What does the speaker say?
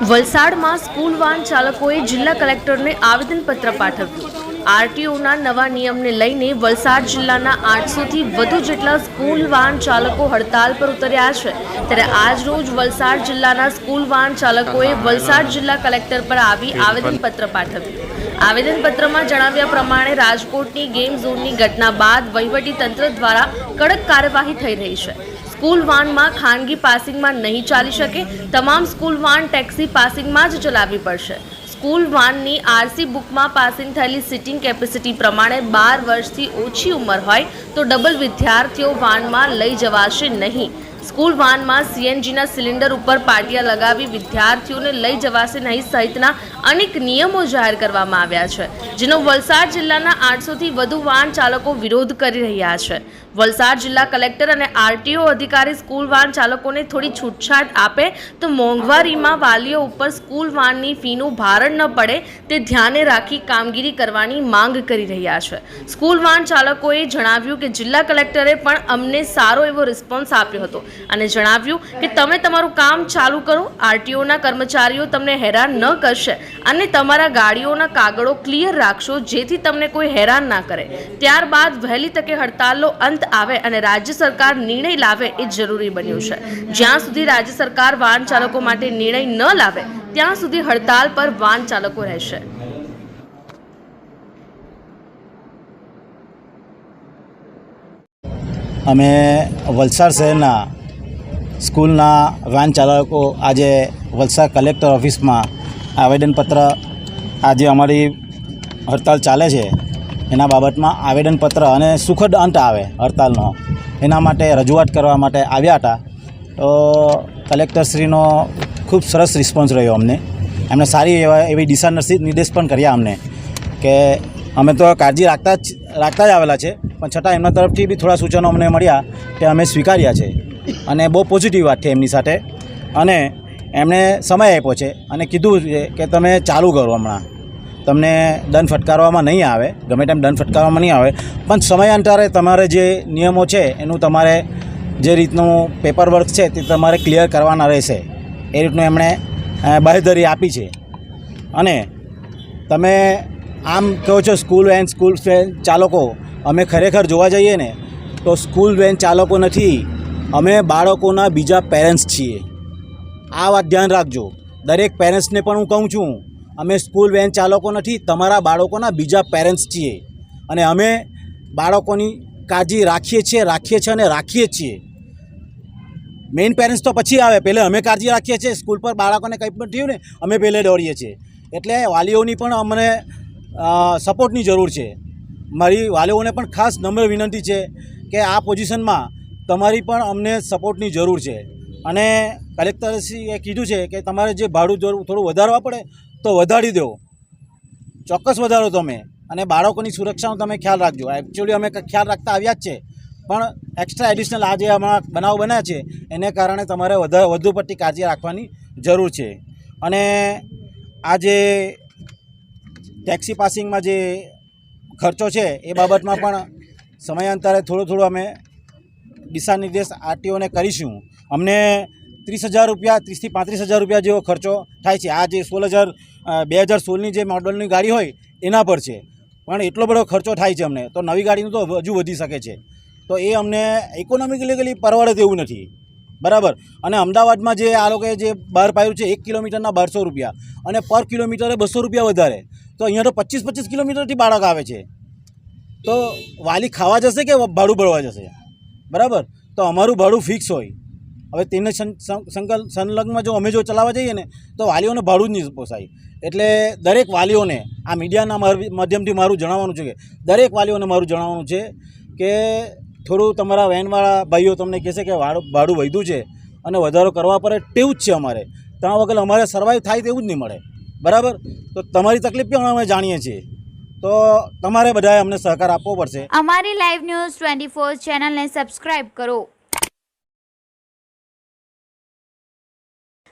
વલસાડમાં school van ચાલકોએ જિલ્લા કલેક્ટરને આવેદનપત્ર પાઠવ્યું. આરટીઓના નવા નિયમને લઈને વલસાડ જિલ્લાના આઠસોથી વધુ જેટલા સ્કૂલ વાન ચાલકો હડતાલ પર ઉતર્યા છે. ત્યારે આજરોજ વલસાડ જિલ્લાના સ્કૂલ વાન ચાલકોએ વલસાડ જિલ્લા કલેક્ટર પર આવી આવેદનપત્ર પાઠવ્યું. આવેદનપત્રમાં જણાવ્યા પ્રમાણે રાજકોટની ગેમ ઝોનની ઘટના બાદ વહીવટી તંત્ર દ્વારા કડક કાર્યવાહી થઈ રહી છે. સ્કૂલ વાનમાં ખાનગી પાસિંગમાં નહીં ચાલી શકે, તમામ સ્કૂલ વાન ટેક્સી પાસિંગમાં જ ચલાવવી પડશે. સ્કૂલ વાનની આરસી બુકમાં પાસિંગ થયેલી સિટિંગ કેપેસિટી પ્રમાણે બાર વર્ષથી ઓછી ઉંમર હોય તો ડબલ વિદ્યાર્થીઓ વાનમાં લઈ જવાશે નહીં. સ્કૂલ વાનમાં સીએનજીના સિલિન્ડર ઉપર પાટિયા લગાવી વિદ્યાર્થીઓને લઈ જવાશે નહીં સહિતના અનેક નિયમો જાહેર કરવામાં આવ્યા છે, જેનો વલસાડ જિલ્લાના આઠસોથી વધુ વાહન ચાલકો વિરોધ કરી રહ્યા છે. વલસાડ જિલ્લા કલેક્ટર અને આરટીઓ અધિકારી સ્કૂલ વાહન ચાલકોને થોડી છૂટછાટ આપે તો મોંઘવારીમાં વાલીઓ ઉપર સ્કૂલ વાનની ફીનું ભારણ ન પડે તે ધ્યાને રાખી કામગીરી કરવાની માંગ કરી રહ્યા છે. સ્કૂલ વાહન ચાલકોએ જણાવ્યું કે જિલ્લા કલેક્ટરે પણ અમને સારો એવો રિસ્પોન્સ આપ્યો હતો અને જણાવ્યું કે તમે તમારું કામ ચાલુ કરો, આરટીઓના કર્મચારીઓ તમને હેરાન ન કરશે અને તમારા ગાડીઓના કાગળો ક્લિયર રાખશો જેથી તમને કોઈ હેરાન ના કરે. ત્યારબાદ વહેલી તકે હડતાલનો અંત આવે અને રાજ્ય સરકાર નિર્ણય લાવે એ જરૂરી બન્યું છે. જ્યાં સુધી રાજ્ય સરકાર વાહન ચાલકો માટે નિર્ણય ન લાવે, ત્યાં સુધી હડતાલ પર વાહન ચાલકો રહેશે. અમે વલસાડ શહેરના સ્કૂલના વાહન ચાલકો આજે વલસાડ કલેક્ટર ઓફિસમાં આવેદનપત્ર આજે અમારી હડતાલ ચાલે છે એના બાબતમાં આવેદનપત્ર અને સુખદ અંત આવે હડતાલનો. એના માટે રજૂઆત કરવા માટે આવ્યા હતા. તો કલેક્ટરશ્રીનો ખૂબ સરસ રિસ્પોન્સ રહ્યો અમને. એમણે સારી એવા એવી દિશા નિર્દેશ પણ કર્યા અમને કે અમે તો કાળજી રાખતા જ રાખતા જ આવેલા છે, પણ છતાં એમના તરફથી બી થોડા સૂચનો અમને મળ્યા તે અમે સ્વીકાર્યા છે અને બહુ પોઝિટિવ વાત છે એમની સાથે. અને એમણે સમય આપ્યો છે અને કીધું છે કે તમે ચાલુ કરો હમણાં. તમને દંડ ફટકારવામાં નહીં આવે. ગમે તેમ દંડ ફટકારવામાં નહીં આવે. પણ સમયાંતરે તમારે જે નિયમો છે, એનું તમારે જે રીતનું પેપર વર્ક છે, તે તમારે ક્લિયર કરવાના રહેશે. એ રીતનું એમણે બાંહેધરી આપી છે. અને તમે આમ કહો છો સ્કૂલ વેન સ્કૂલ વેન ચાલકો, અમે ખરેખર જોવા જઈએ ને, તો સ્કૂલ વેન ચાલકો નથી. અમે બાળકોના બીજા પેરેન્ટ્સ છીએ. આ વાત ધ્યાન રાખજો. દરેક પેરેન્ટ્સને પણ હું કહું છું અમે સ્કૂલ વેન ચાલકો નથી, તમારા બાળકોના બીજા પેરેન્ટ્સ છીએ. અને અમે બાળકોની કાળજી રાખીએ છીએ રાખીએ છીએ અને રાખીએ છીએ. મેઇન પેરેન્ટ્સ તો પછી આવે, પહેલે અમે કાળજી રાખીએ છીએ, સ્કૂલ પર બાળકોને કંઈ પણ થયું ને, અમે પહેલે દોડીએ છીએ. એટલે વાલીઓની પણ અમને સપોર્ટની જરૂર છે. મારી વાલીઓને પણ ખાસ નમ્ર વિનંતી છે કે આ પોઝિશનમાં તમારી પણ અમને સપોર્ટની જરૂર છે. અને કલેક્ટરશ્રીએ કીધું છે કે તમારે જે ભાડું જરૂર થોડું વધારવા પડે તો વધારી દો. ચોક્કસ વધારો તમે. અને બાળકોની સુરક્ષાનો તમે ખ્યાલ રાખજો. એકચ્યુઅલી અમે ખ્યાલ રાખતા આવ્યા જ છે. પણ એક્સ્ટ્રા એડિશનલ આ જે હમણાં બનાવ બન્યા છે. એને કારણે તમારે વધારે વધુ પડતી કાળજી રાખવાની જરૂર છે. અને આ જે ટેક્સી પાસિંગમાં જે ખર્ચો છે, એ બાબતમાં પણ સમયાંતરે થોડું થોડું અમે દિશા નિર્દેશ આરટીઓને કરીશું. અમને ત્રીસ હજાર રૂપિયા, ત્રીસથી પાંત્રીસ હજાર રૂપિયા જેવો ખર્ચો થાય છે. આ જે સોળ હજાર બે હજાર સોળની જે મોડલની ગાડી હોય, એના પર છે. પણ એટલો બધો ખર્ચો થાય છે અમને. તો નવી ગાડીનું તો હજુ વધી શકે છે. તો એ અમને ઇકોનોમિકલી પરવડે તેવું નથી. બરાબર? અને અમદાવાદમાં જે આ લોકોએ જે બહાર પાડ્યું છે, એક કિલોમીટરના બારસો રૂપિયા. અને પર કિલોમીટરે બસો રૂપિયા વધારે. તો અહીંયા તો પચીસ પચીસ કિલોમીટરથી બાળક આવે છે. તો વાલી ખાવા જશે કે ભાડું ભરવા જશે? બરાબર? તો અમારું ભાડું ફિક્સ હોય. હવે તેને સંકલ સંલગ્નમાં જો અમે જો ચલાવવા જઈએ ને, તો વાલીઓને ભાડું જ નહીં પોસાય. એટલે દરેક વાલીઓને, આ મીડિયાના માધ્યમથી મારું જણાવવાનું છે કે, દરેક વાલીઓને મારું જણાવવાનું છે કે, થોડું તમારા વેનવાળા ભાઈઓ તમને કહેશે કે ભાડું વધ્યું છે અને વધારો કરવા પડે તેવું જ છે અમારે. ત્યાં વગર અમારે સર્વાઈવ થાય તેવું જ નહીં મળે. બરાબર? તો તમારી તકલીફ પણ અમે જાણીએ છીએ. તો તમારે બધાએ અમને સહકાર આપવો પડશે. અમારી લાઈવ ન્યૂઝ ટ્વેન્ટી ફોર ચેનલને સબસ્ક્રાઇબ કરો.